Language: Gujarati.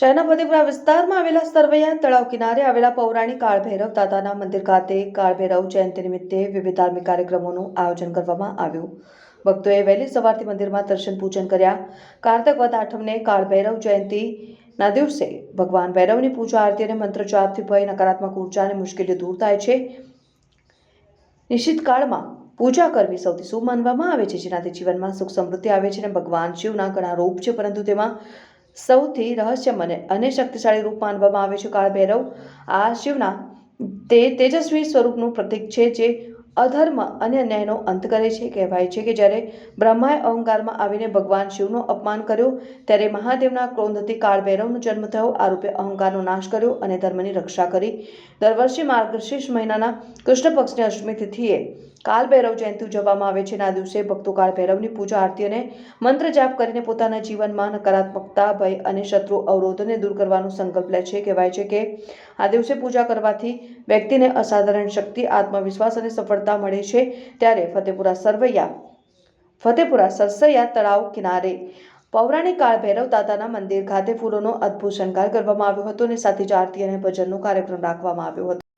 શહેરના ફતેપુરા વિસ્તારમાં આવેલા સરવૈયા તળાવ કિનારે આવેલા પૌરાણિક કાળભૈરવ દાદાના મંદિર ખાતે કાળભૈરવ જયંતિ નિમિત્તે વિવિધ ધાર્મિક કાર્યક્રમોનું આયોજન કરવામાં આવ્યું. ભક્તોએ વહેલી સવારથી મંદિરમાં દર્શન પૂજન કર્યા. કાર્તક વદ આઠમને કાળભૈરવ જયંતિના દિવસે ભગવાન ભૈરવની પૂજા આરતી અને મંત્ર જાપથી ભય, નકારાત્મક ઊર્જા અને મુશ્કેલી દૂર થાય છે. નિશ્ચિત કાળમાં પૂજા કરવી સૌથી શુભ માનવામાં આવે છે, જેનાથી જીવનમાં સુખ સમૃદ્ધિ આવે છે અને ભગવાન શિવના ઘણા રૂપ છે, પરંતુ તેમાં સૌથી રહસ્યમય અને શક્તિશાળી રૂપ માનવામાં આવે છે કાળ ભૈરવ. આ શિવના તે તેજસ્વી સ્વરૂપનું પ્રતીક છે જે અધર્મ અને અન્યાયનો અંત કરે છે, કહેવાય છે કે જ્યારે બ્રહ્માએ અહંકારમાં આવીને ભગવાન શિવનું અપમાન કર્યું, ત્યારે મહાદેવના ક્રોધથી કાળ ભૈરવનો જન્મ થયો. આ રૂપે અહંકારનો નાશ કર્યો અને ધર્મની રક્ષા કરી. દર વર્ષે માર્ગશીર્ષ મહિનાના કૃષ્ણ પક્ષની અષ્ટમી તિથિએ કાલ ભૈરવ જયંતિ ઉજવવામાં આવે છે. આ દિવસે ભક્તો કાળ ભૈરવની પૂજા, આરતી અને મંત્ર જાપ કરીને પોતાના જીવનમાં નકારાત્મકતા, ભય અને શત્રુ અવરોધને દૂર કરવાનો સંકલ્પ લે છે. કહેવાય છે કે આ દિવસે પૂજા કરવાથી વ્યક્તિને અસાધારણ શક્તિ, આત્મવિશ્વાસ અને સફળતા મળે છે. ત્યારે ફતેપુરા સરવૈયા, ફતેપુરા સરસૈયા તળાવ કિનારે પૌરાણિક કાળ ભૈરવ દાદાના મંદિર ખાતે ફૂલોનો અદ્ભુત શણગાર કરવામાં આવ્યો હતો અને સાથે જ આરતી અને ભજનનો કાર્યક્રમ રાખવામાં આવ્યો હતો.